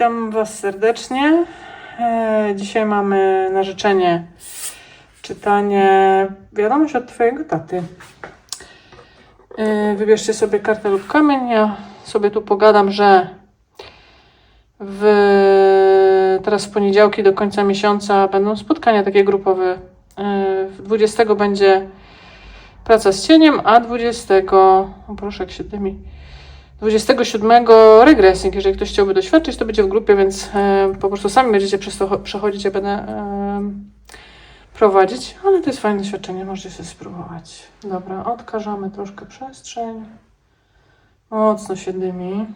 Witam Was serdecznie. E, Dzisiaj mamy na życzenie czytanie wiadomość od Twojego taty. E, Wybierzcie sobie kartę lub kamień. Ja sobie tu pogadam, że w, teraz w poniedziałki do końca miesiąca będą spotkania takie grupowe. E, 20 będzie praca z cieniem, a 20, o proszę jak się dymi, 27 regresing. Jeżeli ktoś chciałby doświadczyć, to będzie w grupie, więc e, po prostu sami będziecie przez to cho- przechodzić, ja będę prowadzić, ale to jest fajne doświadczenie, możecie sobie spróbować. Dobra, odkażamy troszkę przestrzeń. Mocno się dymi.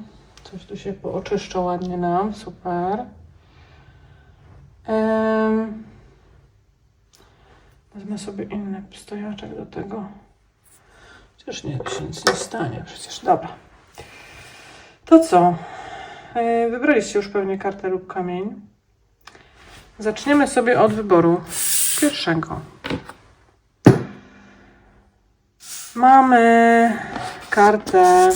Coś tu się pooczyszcza ładnie nam, super. Em, wezmę sobie inny stojaczek do tego. Chociaż nie, się nic nie stanie przecież. Dobra. To co? Wybraliście już pewnie kartę lub kamień. Zaczniemy sobie od wyboru pierwszego. Mamy kartę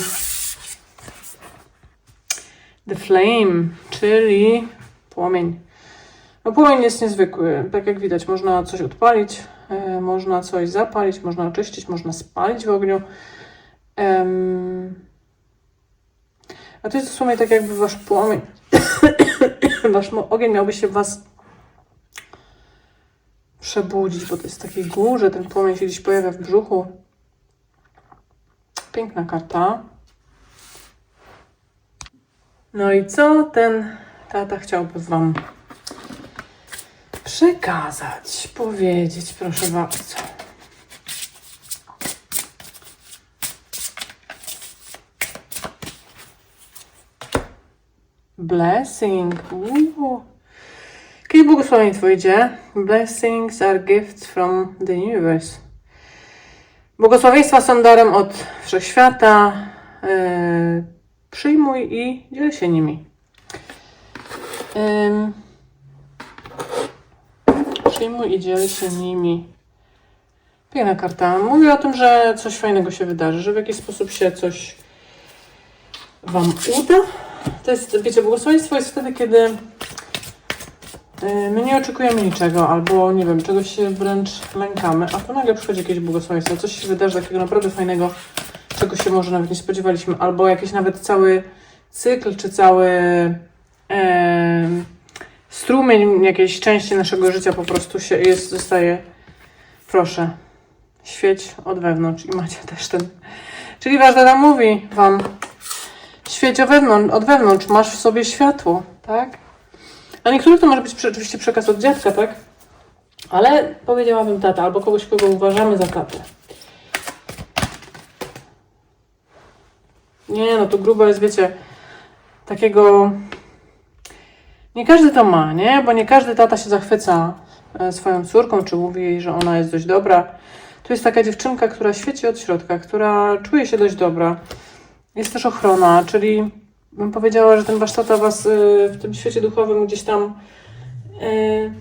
The Flame, czyli płomień. No płomień jest niezwykły. Tak jak widać, można coś odpalić, yy, można coś zapalić, można oczyścić, można spalić w ogniu. Em, a to jest w sumie tak jakby wasz płomień, wasz ogień miałby się was przebudzić, bo to jest w takiej górze, ten płomień się gdzieś pojawia w brzuchu. Piękna karta. No i co ten tata chciałby wam przekazać, powiedzieć, proszę bardzo. Blessing. Kiedy błogosławieństwo idzie? Blessings are gifts from the universe. Błogosławieństwa są darem od wszechświata. Yy, przyjmuj i dziel się nimi. Ym, przyjmuj i dziel się nimi. Piękna karta. Mówi o tym, że coś fajnego się wydarzy, że w jakiś sposób się coś Wam uda. To jest, wiecie, błogosławieństwo jest wtedy, kiedy my nie oczekujemy niczego, albo nie wiem, czegoś się wręcz lękamy, a tu nagle przychodzi jakieś błogosławieństwo, coś się wydarzy takiego naprawdę fajnego, czego się może nawet nie spodziewaliśmy, albo jakiś nawet cały cykl, czy cały em, strumień jakiejś części naszego życia po prostu się jest, zostaje, proszę, świeć od wewnątrz i macie też ten, czyli ważne nam mówi Wam, Świeć od wewnątrz, od wewnątrz, masz w sobie światło, tak? A niektórych to może być oczywiście przekaz od dziadka, tak? Ale powiedziałabym tata, albo kogoś, kogo uważamy za tatę. Nie, no to grubo jest, wiecie, takiego... Nie każdy to ma, nie? Bo nie każdy tata się zachwyca e, swoją córką, czy mówi jej, że ona jest dość dobra. Tu jest taka dziewczynka, która świeci od środka, która czuje się dość dobra. Jest też ochrona, czyli bym powiedziała, że ten wasz tata was y, w tym świecie duchowym gdzieś tam y,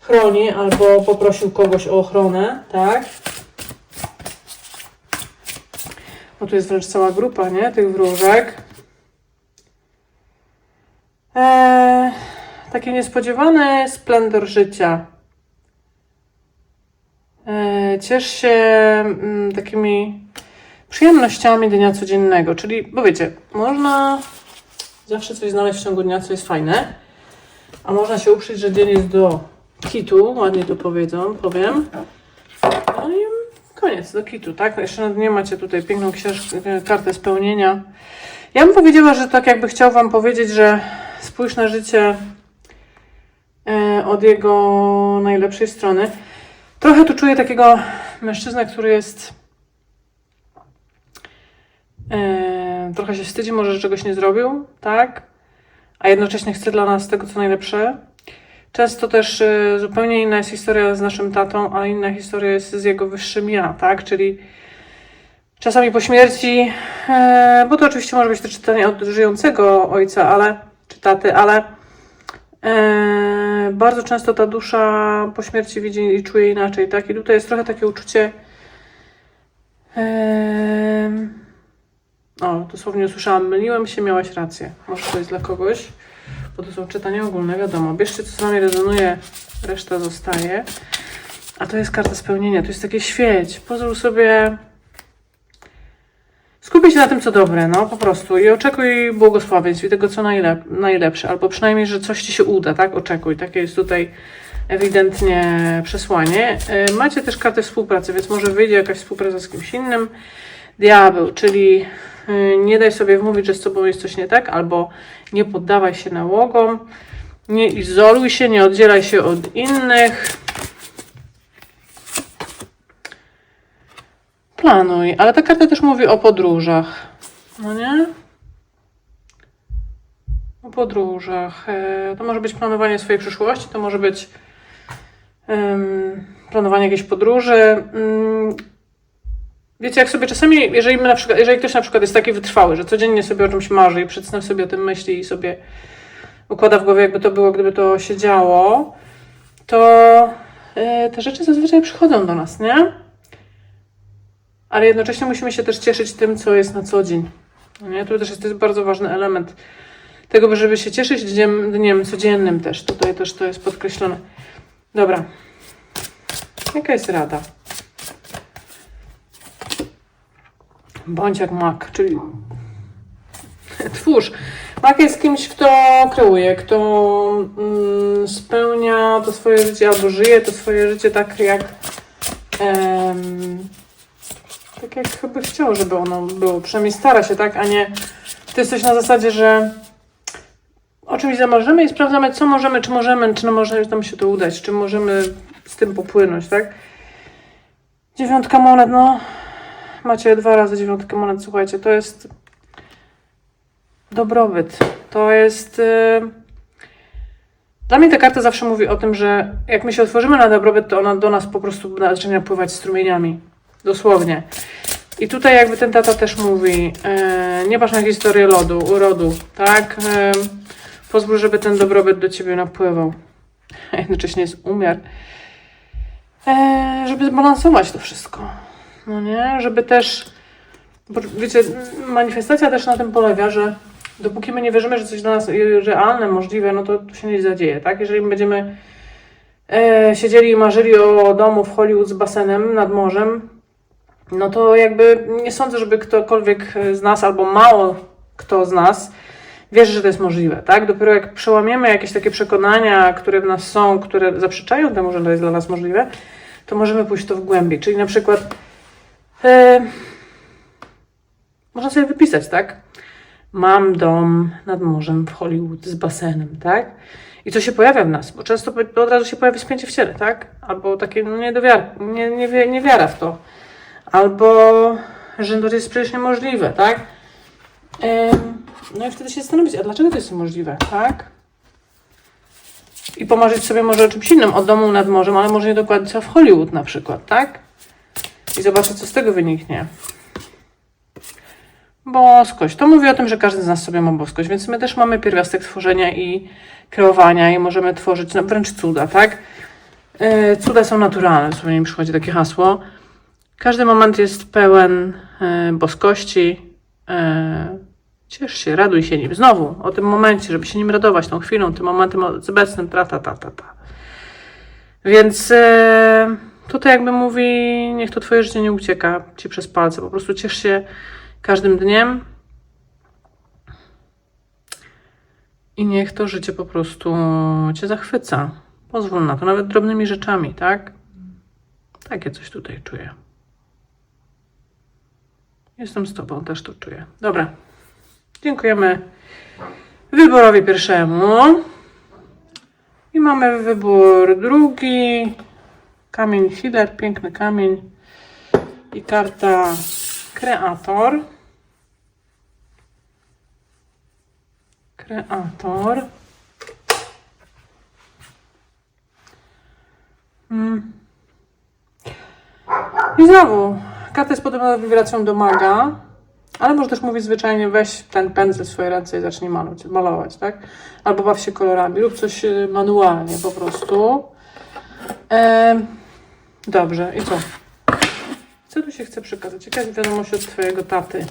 chroni albo poprosił kogoś o ochronę, tak? Bo tu jest wręcz cała grupa, nie? Tych wróżek. Eee, taki niespodziewany splendor życia. Eee, ciesz się mm, takimi przyjemnościami dnia codziennego, czyli, bo wiecie, można zawsze coś znaleźć w ciągu dnia, co jest fajne, a można się uprzeć, że dzień jest do kitu, ładnie to powiedzą, powiem. No i koniec, do kitu, tak? Jeszcze na dnie macie tutaj piękną książkę, kartę spełnienia. Ja bym powiedziała, że tak jakby chciał Wam powiedzieć, że spójrz na życie e, od jego najlepszej strony. Trochę tu czuję takiego mężczyznę, który jest e, trochę się wstydzi może, że czegoś nie zrobił, tak? A jednocześnie chce dla nas tego, co najlepsze. Często też e, zupełnie inna jest historia z naszym tatą, a inna historia jest z jego wyższym ja, tak? Czyli czasami po śmierci, e, bo to oczywiście może być to czytanie od żyjącego ojca, ale, czy taty, ale bardzo często ta dusza po śmierci widzi i czuje inaczej, tak? I tutaj jest trochę takie uczucie, em, o, dosłownie usłyszałam, myliłem się, miałaś rację. Może to jest dla kogoś, bo to są czytania ogólne, wiadomo. Bierzcie, co z wami rezonuje, reszta zostaje. A to jest karta spełnienia, to jest takie świeć. Pozwól sobie skupić się na tym, co dobre, no po prostu. I oczekuj błogosławieństw i tego, co najlep najlepsze. Albo przynajmniej, że coś ci się uda, tak? Oczekuj. Takie jest tutaj ewidentnie przesłanie. E, Macie też kartę współpracy, więc może wyjdzie jakaś współpraca z kimś innym. Diabeł, czyli y, nie daj sobie wmówić, że z tobą jest coś nie tak, albo nie poddawaj się nałogom, nie izoluj się, nie oddzielaj się od innych. Planuj, ale ta karta też mówi o podróżach. No nie? O podróżach. E, To może być planowanie swojej przyszłości, to może być planowanie jakiejś podróży. Wiecie, jak sobie czasami, jeżeli, my na przykład, jeżeli ktoś na przykład jest taki wytrwały, że codziennie sobie o czymś marzy i przed sobie o tym myśli i sobie układa w głowie, jakby to było, gdyby to się działo, to e, te rzeczy zazwyczaj przychodzą do nas, nie? Ale jednocześnie musimy się też cieszyć tym, co jest na co dzień. Nie? To też jest, to jest bardzo ważny element tego, żeby się cieszyć dniem, dniem codziennym też. Tutaj też to jest podkreślone. Dobra. Jaka jest rada? Bądź jak mak, czyli twórz. Mak jest kimś, kto kreuje, kto mm, spełnia to swoje życie albo żyje to swoje życie tak jak em, tak jak chyba chciał, żeby ono było. Przynajmniej stara się, tak? A nie to jest coś na zasadzie, że o czymś zamarzymy i sprawdzamy, co możemy, czy możemy, czy no może nam się to udać, czy możemy z tym popłynąć, tak? Dziewiątka monet, no macie dwa razy dziewiątkę monet, słuchajcie, to jest dobrobyt. To jest. Yy... Dla mnie ta karta zawsze mówi o tym, że jak my się otworzymy na dobrobyt, to ona do nas po prostu zaczyna pływać strumieniami. Dosłownie. I tutaj jakby ten tata też mówi, yy, nie patrz na historię lodu, urodu, tak? Yy, pozwól, żeby ten dobrobyt do ciebie napływał. A jednocześnie jest umiar. Yy, żeby zbalansować to wszystko. No nie? Żeby też, wiecie, manifestacja też na tym polega, że dopóki my nie wierzymy, że coś dla nas realne, możliwe, no to, się nie zadzieje, tak? Jeżeli my będziemy e, siedzieli i marzyli o domu w Hollywood z basenem nad morzem, no to jakby nie sądzę, żeby ktokolwiek z nas, albo mało kto z nas wierzy, że to jest możliwe, tak? Dopiero jak przełamiemy jakieś takie przekonania, które w nas są, które zaprzeczają temu, że to jest dla nas możliwe, to możemy pójść to w głębi. Czyli na przykład E, można sobie wypisać, tak? Mam dom nad morzem w Hollywood z basenem, tak? I co się pojawia w nas? Bo często od razu się pojawi spięcie w ciele, tak? Albo takie no, niedowiar, nie, nie, niewiara w to. Albo, że to jest przecież niemożliwe, tak? Em, no i wtedy się zastanowić, a dlaczego to jest niemożliwe, tak? I pomarzyć sobie może o czymś innym, o domu nad morzem, ale może nie dokładnie co w Hollywood na przykład, tak? I zobaczę, co z tego wyniknie. Boskość. To mówi o tym, że każdy z nas sobie ma boskość, więc my też mamy pierwiastek tworzenia i kreowania i możemy tworzyć no, wręcz cuda, tak? Yy, cuda są naturalne, sobie mi przychodzi takie hasło. Każdy moment jest pełen yy, boskości. Yy, ciesz się, raduj się nim. Znowu, o tym momencie, żeby się nim radować, tą chwilą, tym momentem obecnym, ta, ta, ta, ta, ta. Więc... Yy, Tutaj jakby mówi, niech to twoje życie nie ucieka ci przez palce. Po prostu ciesz się każdym dniem. I niech to życie po prostu cię zachwyca. Pozwól na to, nawet drobnymi rzeczami, tak? Takie coś tutaj czuję. Jestem z tobą, też to czuję. Dobra. Dziękujemy wyborowi pierwszemu. I mamy wybór drugi. Kamień healer, piękny kamień i karta kreator. Kreator. Mm. I znowu karta jest podobna wibracją do maga, ale może też mówić zwyczajnie weź ten pędzel w swoje ręce i zacznij malować, malować tak? Albo baw się kolorami, lub coś y, manualnie po prostu. Em, dobrze, i co? Co tu się chce przekazać? Jaka jest wiadomość od Twojego taty?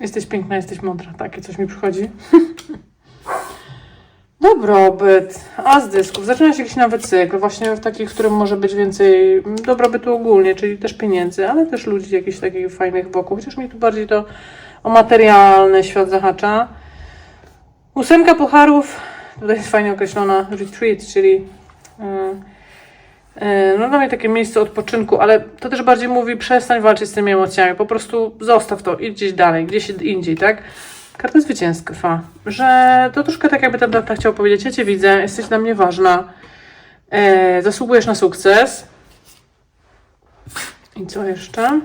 Jesteś piękna, jesteś mądra. Takie coś mi przychodzi. Dobrobyt. A z dysków. Zaczyna się jakiś nowy cykl, właśnie w takich, w którym może być więcej dobrobytu ogólnie, czyli też pieniędzy, ale też ludzi jakichś takich fajnych wokół. Chociaż mi tu bardziej to o materialny świat zahacza. Ósemka pucharów. Tutaj jest fajnie określona retreat, czyli yy, yy, no dla mnie takie miejsce odpoczynku, ale to też bardziej mówi przestań walczyć z tymi emocjami, po prostu zostaw to, idź gdzieś dalej, gdzieś indziej, tak? Karta zwycięstwa, że to troszkę tak jakby ten tata chciał powiedzieć, ja Cię widzę, jesteś dla mnie ważna, e, zasługujesz na sukces. I co jeszcze?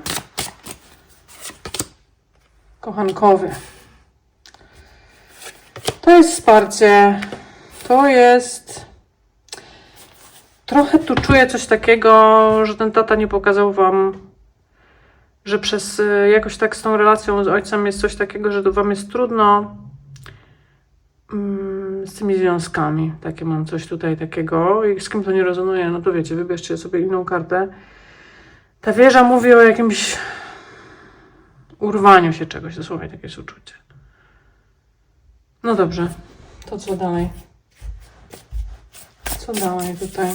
Kochankowy. To jest wsparcie, to jest... Trochę tu czuję coś takiego, że ten tata nie pokazał Wam że przez y, jakoś tak z tą relacją z ojcem jest coś takiego, że to wam jest trudno mm, z tymi związkami. Takie mam coś tutaj takiego. I z kim to nie rezonuje, no to wiecie, wybierzcie sobie inną kartę. Ta wieża mówi o jakimś urwaniu się czegoś, dosłownie takie jest uczucie. No dobrze, to co dalej? Co dalej tutaj?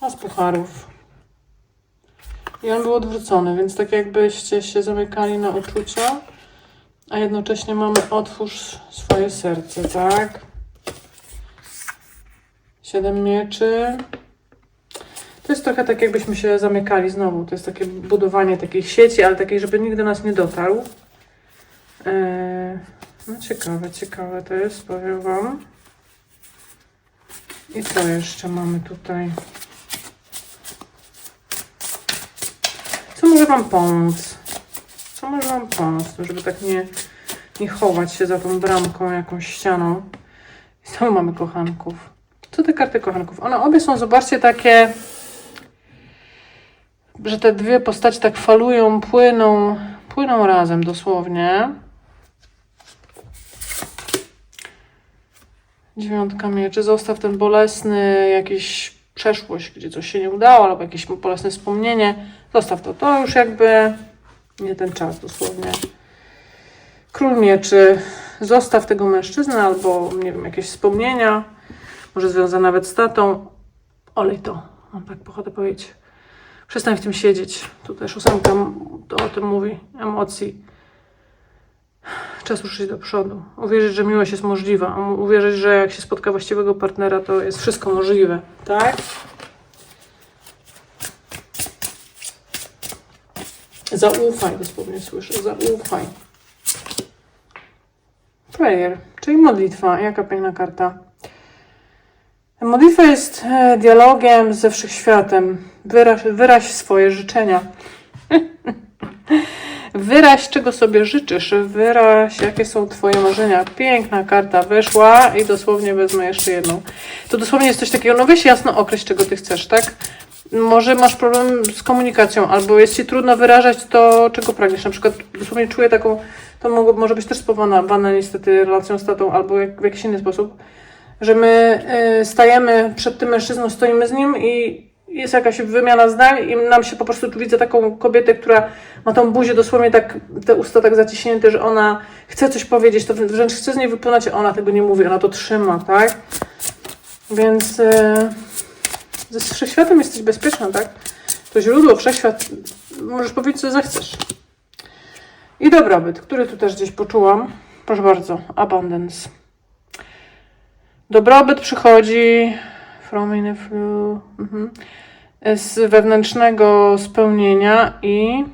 A z pucharów. I on był odwrócony, więc tak jakbyście się zamykali na uczucia, a jednocześnie mamy otwórz swoje serce, tak? Siedem mieczy. To jest trochę tak, jakbyśmy się zamykali znowu. To jest takie budowanie takiej sieci, ale takiej, żeby nigdy nas nie dotarł. Eee, no ciekawe, ciekawe to jest, powiem Wam. I co jeszcze mamy tutaj? Co może Wam pomóc? Co może Wam pomóc, żeby tak nie, nie chować się za tą bramką, jakąś ścianą? I znowu mamy kochanków. Co te karty kochanków? One obie są, zobaczcie, takie, że te dwie postacie tak falują, płyną, płyną razem dosłownie. Dziewiątka mieczy. Zostaw ten bolesny jakiś przeszłość, gdzie coś się nie udało, albo jakieś bolesne wspomnienie. Zostaw to. To już jakby nie ten czas dosłownie. Król mieczy. Zostaw tego mężczyznę, albo nie wiem, jakieś wspomnienia. Może związane nawet z tatą. Olej to. Mam tak pochodę powiedzieć. Przestań w tym siedzieć. Tu też ósemka o tym mówi. Emocji. Czas ruszyć do przodu. Uwierzyć, że miłość jest możliwa. Uwierzyć, że jak się spotka właściwego partnera, to jest wszystko możliwe. Tak? Zaufaj, dosłownie słyszę. Zaufaj. Prayer, czyli modlitwa. Jaka piękna karta. Modlitwa jest e, dialogiem ze wszechświatem. Wyraź, wyraź swoje życzenia. Wyraź, czego sobie życzysz. Wyraź, jakie są Twoje marzenia. Piękna karta wyszła i dosłownie wezmę jeszcze jedną. To dosłownie jest coś takiego, no weź jasno określ, czego Ty chcesz, tak? Może masz problem z komunikacją, albo jest Ci trudno wyrażać to, czego pragniesz. Na przykład dosłownie czuję taką, to mogło, może być też spowodowane niestety relacją z tatą, albo jak, w jakiś inny sposób, że my y, stajemy przed tym mężczyzną, stoimy z nim i jest jakaś wymiana zdań i nam się po prostu tu widzę taką kobietę, która ma tą buzię dosłownie tak, te usta tak zaciśnięte, że ona chce coś powiedzieć, to wręcz chce z niej wypłynąć, a ona tego nie mówi, ona to trzyma, tak? Więc yy, ze wszechświatem jesteś bezpieczna, tak? To źródło, wszechświat, możesz powiedzieć, co zechcesz. I dobrobyt, który tu też gdzieś poczułam. Proszę bardzo, abundance. Dobrobyt przychodzi from in flu, mhm. z wewnętrznego spełnienia i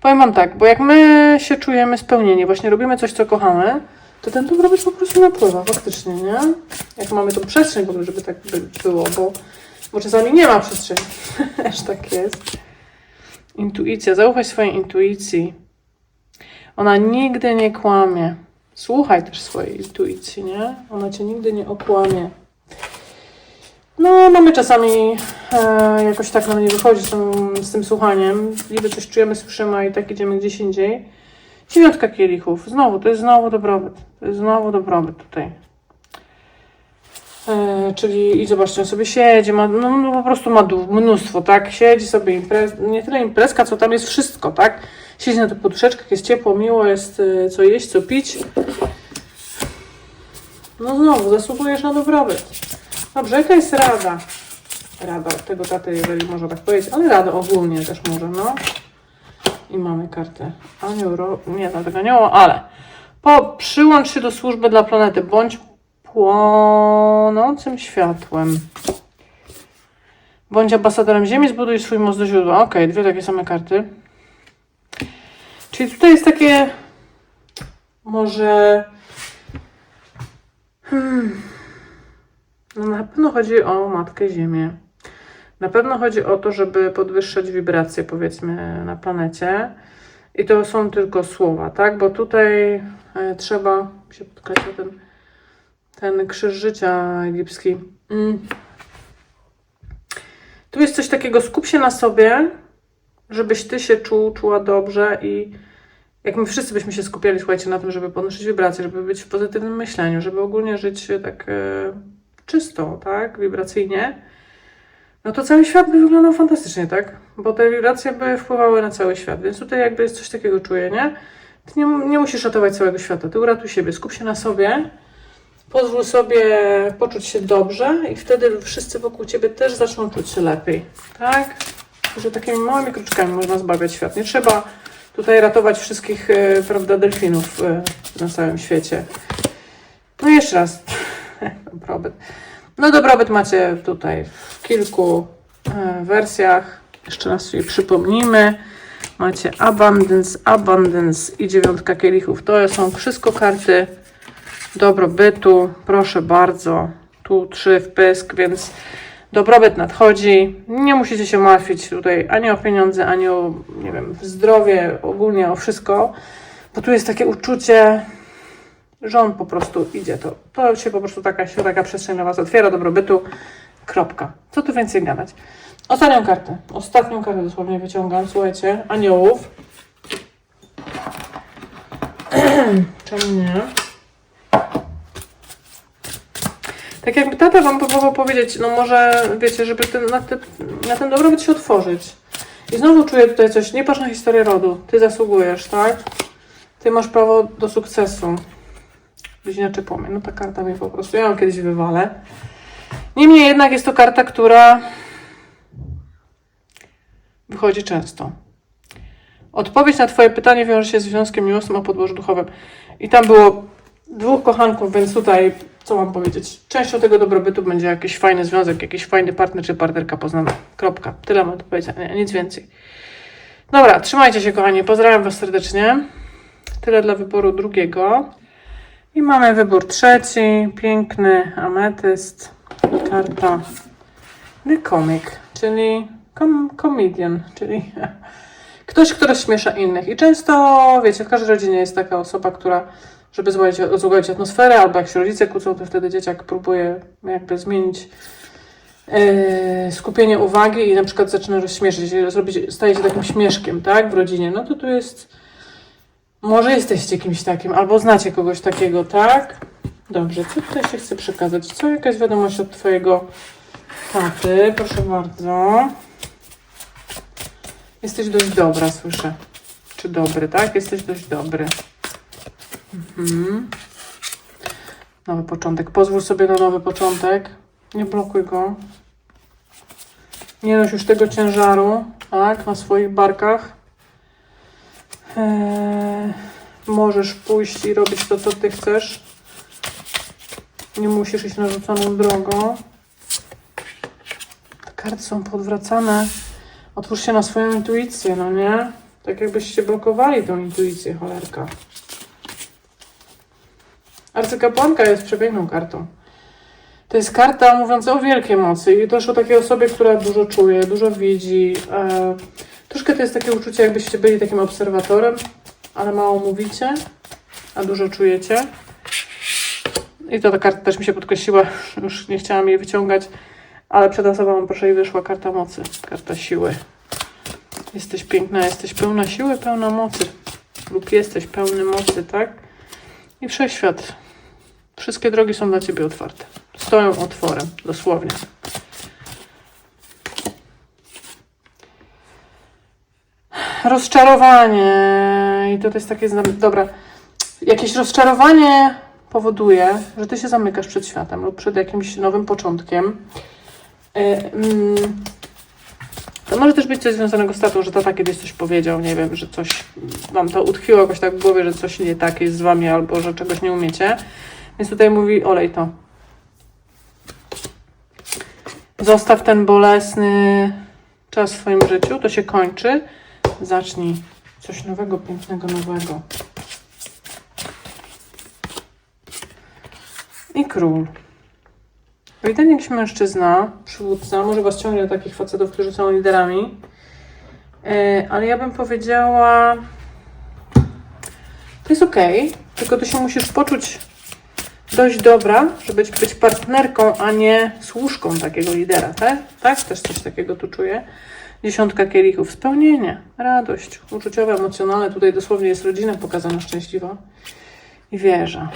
powiem Wam tak, bo jak my się czujemy spełnieni, właśnie robimy coś, co kochamy, to ten dobrobyt po prostu napływa, faktycznie, nie? Jak mamy tą przestrzeń w ogóle, żeby tak by było, bo, bo czasami nie ma przestrzeni, też tak jest. Intuicja, zaufaj swojej intuicji. Ona nigdy nie kłamie. Słuchaj też swojej intuicji, nie? Ona cię nigdy nie okłamie. No, mamy czasami e, jakoś tak nam nie wychodzi z tym, z tym słuchaniem. Niby coś czujemy, słyszymy, a i tak idziemy gdzieś indziej. Dziewiątka kielichów. Znowu, to jest znowu dobrobyt. To jest znowu dobrobyt tutaj. E, czyli i zobaczcie, on sobie siedzi, ma, no, no po prostu ma mnóstwo, tak? Siedzi sobie imprez, nie tyle imprezka, co tam jest wszystko, tak? Siedzi na tych poduszeczkach, jest ciepło, miło, jest e, co jeść, co pić. No znowu, zasługujesz na dobrobyt. Dobrze, jaka jest rada? Rada od tego taty, jeżeli można tak powiedzieć, ale rada ogólnie też może, no. I mamy kartę anioł, nie znam tego anioła, ale po, przyłącz się do służby dla planety, bądź płonącym światłem. Bądź ambasadorem Ziemi, zbuduj swój most do źródła. Okej, dwie takie same karty. Czyli tutaj jest takie może hmm, no na pewno chodzi o Matkę Ziemię. Na pewno chodzi o to, żeby podwyższać wibracje, powiedzmy, na planecie. I to są tylko słowa, tak? Bo tutaj e, trzeba się podkreśla ten, ten krzyż życia egipski. Mm. Tu jest coś takiego, skup się na sobie, żebyś ty się czuł, czuła dobrze i jak my wszyscy byśmy się skupiali, słuchajcie, na tym, żeby podnosić wibracje, żeby być w pozytywnym myśleniu, żeby ogólnie żyć tak e, czysto, tak, wibracyjnie, no to cały świat by wyglądał fantastycznie, tak? Bo te wibracje by wpływały na cały świat, więc tutaj jakby jest coś takiego czuję, nie? Ty nie, nie musisz ratować całego świata, ty uratuj siebie, skup się na sobie, pozwól sobie poczuć się dobrze i wtedy wszyscy wokół ciebie też zaczną czuć się lepiej, tak? Że takimi małymi kroczkami można zbawiać świat. Nie trzeba tutaj ratować wszystkich, e, prawda, delfinów e, na całym świecie. No jeszcze raz, dobrobyt. No dobrobyt macie tutaj w kilku e, wersjach. Jeszcze raz sobie przypomnijmy. Macie abundance, abundance i dziewiątka kielichów. To są wszystko karty dobrobytu. Proszę bardzo. Tu trzy w pysk, więc dobrobyt nadchodzi. Nie musicie się martwić tutaj ani o pieniądze, ani o, nie wiem, zdrowie, ogólnie o wszystko, bo tu jest takie uczucie, że on po prostu idzie. To, to się po prostu taka, taka przestrzeń dla Was otwiera, dobrobytu, kropka. Co tu więcej gadać? Ostatnią kartę. Ostatnią kartę dosłownie wyciągam. Słuchajcie, aniołów. Czemu nie? Tak jakby tata wam próbował powiedzieć, no może wiecie, żeby ten, na, te, na ten dobrobyt się otworzyć. I znowu czuję tutaj coś, nie patrz na historię rodu. Ty zasługujesz, tak? Ty masz prawo do sukcesu. Bliźniaczy płomień. No ta karta mnie po prostu, ja ją kiedyś wywalę. Niemniej jednak jest to karta, która wychodzi często. Odpowiedź na Twoje pytanie wiąże się z związkiem miłosnym o podłożu duchowym. I tam było dwóch kochanków, więc tutaj, co mam powiedzieć? Częścią tego dobrobytu będzie jakiś fajny związek, jakiś fajny partner czy partnerka poznana. Kropka. Tyle mam do powiedzenia, nic więcej. Dobra, trzymajcie się kochani, pozdrawiam Was serdecznie. Tyle dla wyboru drugiego. I mamy wybór trzeci, piękny ametyst, karta The Comic, czyli com comedian, czyli ktoś, kto rozśmiesza innych. I często, wiecie, w każdej rodzinie jest taka osoba, która, żeby złagodzić, atmosferę, albo jak się rodzice kłócą, to wtedy dzieciak próbuje jakby zmienić yy, skupienie uwagi i na przykład zaczyna rozśmieszyć, zrobić, staje się takim śmieszkiem, tak, w rodzinie. No to tu jest może jesteście kimś takim, albo znacie kogoś takiego, tak? Dobrze, co tutaj się chce przekazać? Co jakaś wiadomość od Twojego taty? Proszę bardzo. Jesteś dość dobra, słyszę. Czy dobry, tak? Jesteś dość dobry. Mhm. Nowy początek. Pozwól sobie na nowy początek. Nie blokuj go. Nie noś już tego ciężaru, tak? Na swoich barkach. Eee, możesz pójść i robić to, co ty chcesz. Nie musisz iść narzuconą drogą. Te karty są podwracane. Otwórz się na swoją intuicję, no nie? Tak jakbyście blokowali tą intuicję, cholerka. Arcykapłanka jest przepiękną kartą. To jest karta mówiąca o wielkiej mocy i też o takiej osobie, która dużo czuje, dużo widzi. E, troszkę to jest takie uczucie, jakbyście byli takim obserwatorem, ale mało mówicie. a dużo czujecie. I to ta karta też mi się podkreśliła, już nie chciałam jej wyciągać, ale przetasowałam, proszę, i wyszła karta mocy, karta siły. Jesteś piękna, jesteś pełna siły, pełna mocy. Lub jesteś pełny mocy, tak? I wszechświat. Wszystkie drogi są dla Ciebie otwarte. Stoją otworem, dosłownie. Rozczarowanie. I to jest takie. Dobra. Jakieś rozczarowanie powoduje, że Ty się zamykasz przed światem lub przed jakimś nowym początkiem. E, mm, to może też być coś związanego z tatą, że tata kiedyś coś powiedział, nie wiem, że coś wam to utkwiło jakoś tak w głowie, że coś nie tak jest z wami albo że czegoś nie umiecie. Więc tutaj mówi olej to. Zostaw ten bolesny czas w swoim życiu, to się kończy. Zacznij coś nowego, pięknego, nowego. I król. Ewidentnie jakiś mężczyzna, przywódca, może was ciągnie do takich facetów, którzy są liderami, E, ale ja bym powiedziała, to jest okej, tylko ty się musisz poczuć dość dobra, żeby być- partnerką, a nie służką takiego lidera, tak? Tak? Też coś takiego tu czuję. Dziesiątka kielichów, spełnienie, radość, uczuciowe, emocjonalne. Tutaj dosłownie jest rodzina pokazana szczęśliwa. I wieża.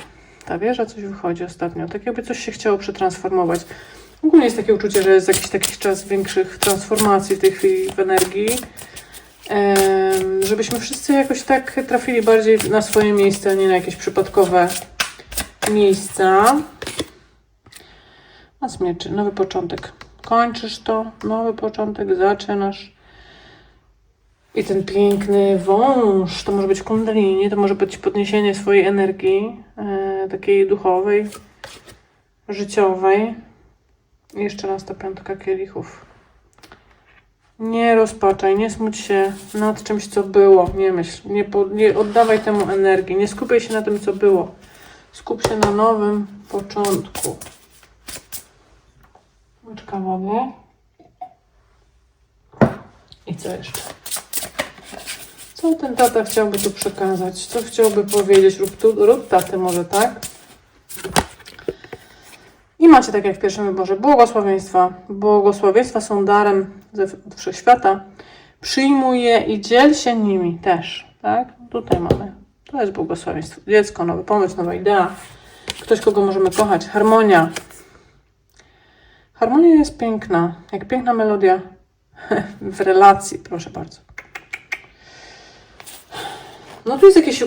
Ta wieża coś wychodzi ostatnio. Tak jakby coś się chciało przetransformować. Ogólnie jest takie uczucie, że jest jakiś taki czas większych transformacji w tej chwili w energii. Żebyśmy wszyscy jakoś tak trafili bardziej na swoje miejsce, a nie na jakieś przypadkowe miejsca. A smieczy, nowy początek. Kończysz to, nowy początek, zaczynasz. I ten piękny wąż, to może być kundalini, to może być podniesienie swojej energii, e, takiej duchowej, życiowej. I jeszcze raz ta piątka kielichów. Nie rozpaczaj, nie smuć się nad czymś, co było. Nie myśl, nie, po, nie oddawaj temu energii, nie skupiaj się na tym, co było. Skup się na nowym początku. Łyczka wody. I co jeszcze? Co ten tata chciałby tu przekazać? Co chciałby powiedzieć? Rób, tu, rób taty może, tak? I macie tak jak w pierwszym wyborze błogosławieństwa. Błogosławieństwa są darem ze wszechświata. Przyjmuj je i dziel się nimi też. Tak? Tutaj mamy. To jest błogosławieństwo. Dziecko, nowy pomysł, nowa idea. Ktoś, kogo możemy kochać. Harmonia. Harmonia jest piękna. Jak piękna melodia w relacji. Proszę bardzo. No tu jest jakieś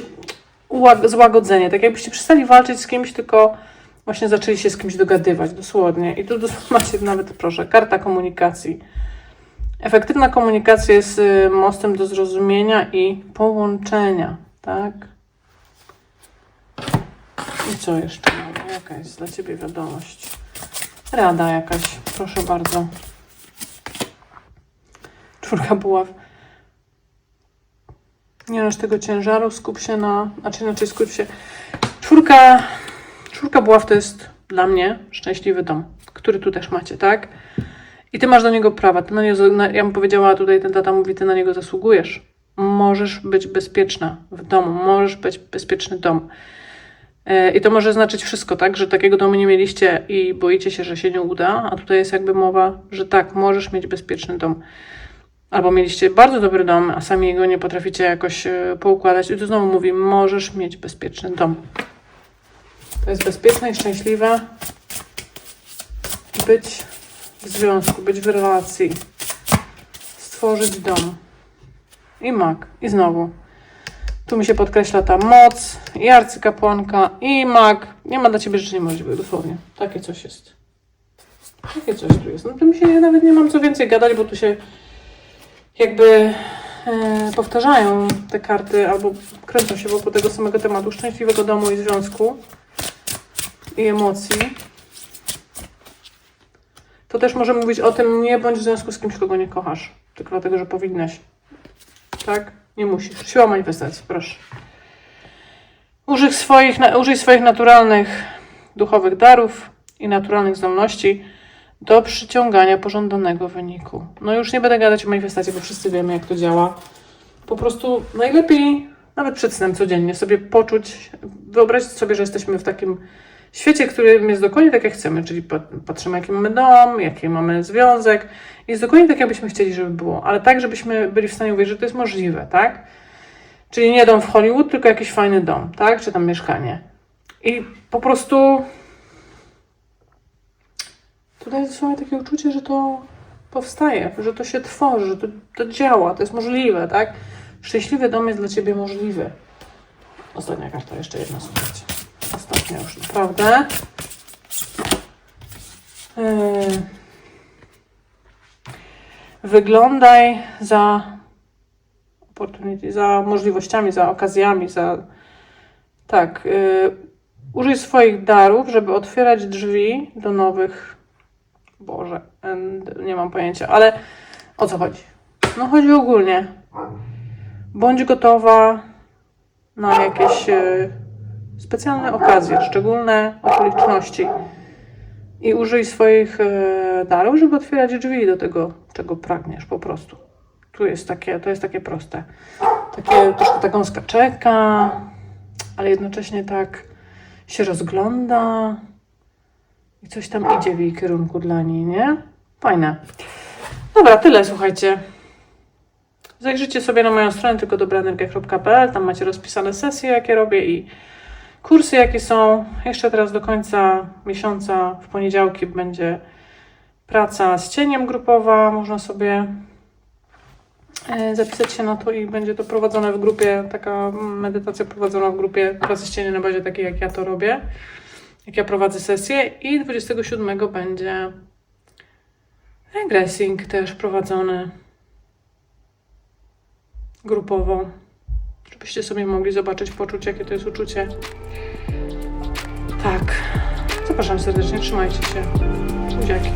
złagodzenie. Tak jakbyście przestali walczyć z kimś, tylko właśnie zaczęli się z kimś dogadywać, dosłownie. I tu macie nawet, proszę, karta komunikacji. Efektywna komunikacja jest y, mostem do zrozumienia i połączenia, tak? I co jeszcze mamy? Jaka jest dla Ciebie wiadomość? Rada jakaś, proszę bardzo. Czwórka buław. Nie masz tego ciężaru, skup się na, znaczy inaczej skup się. Czwórka, czwórka buław to jest dla mnie szczęśliwy dom, który tu też macie, tak? I ty masz do niego prawa. Ty na ja bym powiedziała, tutaj ten tata mówi, ty na niego zasługujesz. Możesz być bezpieczna w domu, możesz być bezpieczny dom. E, I to może znaczyć wszystko, tak? Że takiego domu nie mieliście i boicie się, że się nie uda, a tutaj jest jakby mowa, że tak, możesz mieć bezpieczny dom. Albo mieliście bardzo dobry dom, a sami jego nie potraficie jakoś e, poukładać. I tu znowu mówi, możesz mieć bezpieczny dom. To jest bezpieczne i szczęśliwe być w związku, być w relacji, stworzyć dom. I mag. I znowu. Tu mi się podkreśla ta moc i arcykapłanka i mag. Nie ma dla ciebie rzeczy niemożliwych, dosłownie. Takie coś jest. Takie coś tu jest. No to mi się nawet nie mam co więcej gadać, bo tu się jakby e, powtarzają te karty albo kręcą się wokół tego samego tematu szczęśliwego domu i związku i emocji. To też może mówić o tym, nie bądź w związku z kimś, kogo nie kochasz, tylko dlatego, że powinnaś. Tak? Nie musisz. Siła manifestacji, proszę. Użyj swoich, użyj swoich naturalnych duchowych darów i naturalnych zdolności do przyciągania pożądanego wyniku. No już nie będę gadać o manifestacji, bo wszyscy wiemy, jak to działa. Po prostu najlepiej nawet przed snem codziennie sobie poczuć, wyobrazić sobie, że jesteśmy w takim świecie, którym jest dokładnie tak, jak chcemy, czyli pat- patrzymy, jaki mamy dom, jaki mamy związek. Jest dokładnie tak, jakbyśmy chcieli, żeby było, ale tak, żebyśmy byli w stanie uwierzyć, że to jest możliwe, tak? Czyli nie dom w Hollywood, tylko jakiś fajny dom, tak? Czy tam mieszkanie. I po prostu tutaj jest sobie takie uczucie, że to powstaje, że to się tworzy, że to, to działa, to jest możliwe, tak? Szczęśliwy dom jest dla Ciebie możliwy. Ostatnia karta, jeszcze jedna, słuchajcie. Ostatnia już, naprawdę. Yy. Wyglądaj za opportunity, za możliwościami, za okazjami, za tak. Yy, użyj swoich darów, żeby otwierać drzwi do nowych. Boże, nie mam pojęcia, ale o co chodzi? No chodzi ogólnie. Bądź gotowa na jakieś e, specjalne okazje, szczególne okoliczności. I użyj swoich e, darów, żeby otwierać drzwi do tego, czego pragniesz po prostu. Tu jest takie, to jest takie proste. Takie troszkę ta gąska czeka, ale jednocześnie tak się rozgląda i coś tam idzie w jej kierunku dla niej, nie? Fajne. Dobra, tyle słuchajcie. Zajrzyjcie sobie na moją stronę tylko dobraenergia.pl, tam macie rozpisane sesje, jakie robię i kursy, jakie są. Jeszcze teraz do końca miesiąca, w poniedziałki będzie praca z cieniem grupowa. Można sobie e, zapisać się na to i będzie to prowadzone w grupie, taka medytacja prowadzona w grupie pracy z cieniem na bazie takiej, jak ja to robię, jak ja prowadzę sesję. I 27 będzie regressing też prowadzony grupowo, żebyście sobie mogli zobaczyć, poczuć, jakie to jest uczucie. Tak. Zapraszam serdecznie, trzymajcie się. Buziaki.